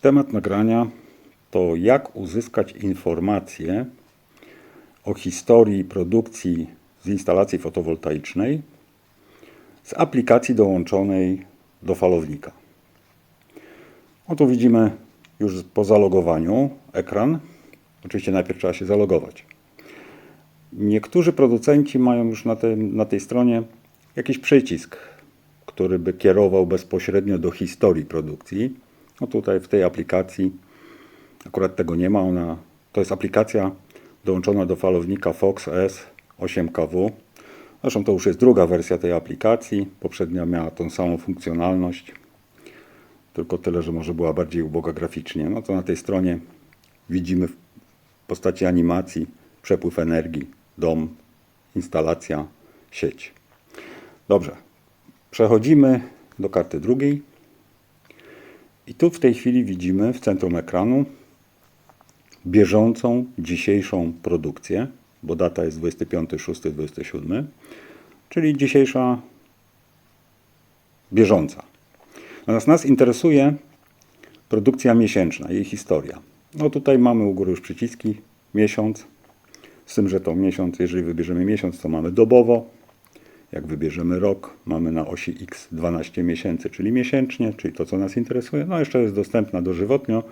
Temat nagrania to jak uzyskać informacje o historii produkcji z instalacji fotowoltaicznej z aplikacji dołączonej do falownika. Oto widzimy już po zalogowaniu ekran. Oczywiście najpierw trzeba się zalogować. Niektórzy producenci mają już na, tym, na tej stronie jakiś przycisk, który by kierował bezpośrednio do historii produkcji. No tutaj w tej aplikacji akurat tego nie ma. Ona, to jest aplikacja dołączona do falownika Fox S 8KW. Zresztą to już jest druga wersja tej aplikacji. Poprzednia miała tą samą funkcjonalność, tylko tyle, że może była bardziej uboga graficznie. No to na tej stronie widzimy w postaci animacji przepływ energii, dom, instalacja, sieć. Dobrze, przechodzimy do karty drugiej. I tu w tej chwili widzimy w centrum ekranu bieżącą dzisiejszą produkcję, bo data jest 25.06.27, czyli dzisiejsza bieżąca. Natomiast nas interesuje produkcja miesięczna, jej historia. No tutaj mamy u góry już przyciski, miesiąc, z tym, że to miesiąc, jeżeli wybierzemy miesiąc, to mamy dobowo. Jak wybierzemy rok, mamy na osi X 12 miesięcy, czyli miesięcznie, czyli to, co nas interesuje. No jeszcze jest dostępna dożywotnio,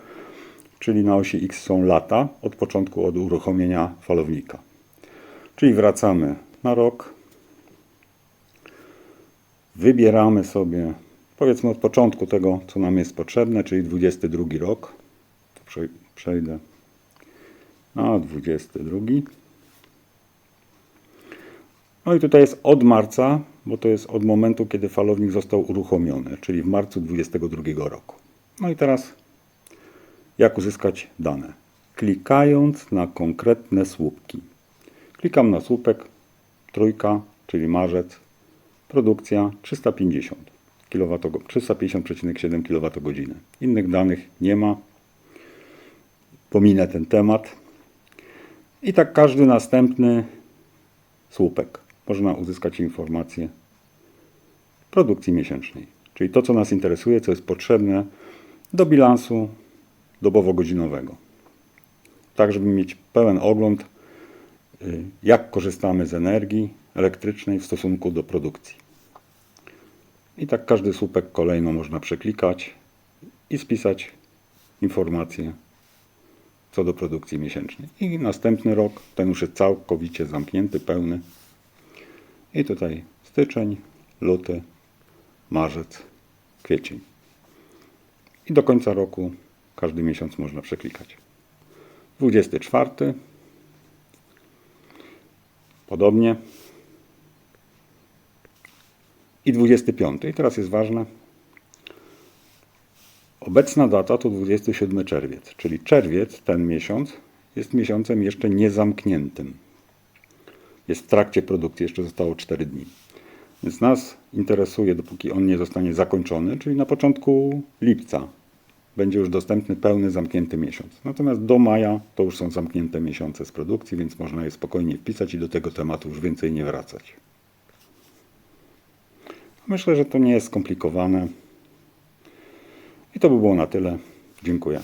czyli na osi X są lata od początku, od uruchomienia falownika. Czyli wracamy na rok. Wybieramy sobie, powiedzmy od początku tego, co nam jest potrzebne, czyli 22 rok. To prze- przejdę na 22. No i tutaj jest od marca, bo to jest od momentu, kiedy falownik został uruchomiony, czyli w marcu 2022 roku. No i teraz jak uzyskać dane? Klikając na konkretne słupki. Klikam na słupek trójka, czyli marzec, produkcja 350 kWh, 350,7 kWh. Innych danych nie ma. Pominę ten temat. I tak każdy następny słupek. Można uzyskać informacje produkcji miesięcznej. Czyli to, co nas interesuje, co jest potrzebne do bilansu dobowo-godzinowego. Tak, żeby mieć pełen ogląd, y, jak korzystamy z energii elektrycznej w stosunku do produkcji. I tak każdy słupek kolejno można przeklikać i spisać informacje co do produkcji miesięcznej. I następny rok, ten już jest całkowicie zamknięty, pełny. I tutaj styczeń, luty, marzec, kwiecień. I do końca roku każdy miesiąc można przeklikać. 24. Podobnie. I 25. I teraz jest ważne. Obecna data to 27 czerwiec, czyli czerwiec, ten miesiąc, jest miesiącem jeszcze niezamkniętym. Jest w trakcie produkcji, jeszcze zostało 4 dni. Więc nas interesuje, dopóki on nie zostanie zakończony, czyli na początku lipca będzie już dostępny pełny, zamknięty miesiąc. Natomiast do maja to już są zamknięte miesiące z produkcji, więc można je spokojnie wpisać i do tego tematu już więcej nie wracać. Myślę, że to nie jest skomplikowane. I to by było na tyle. Dziękuję.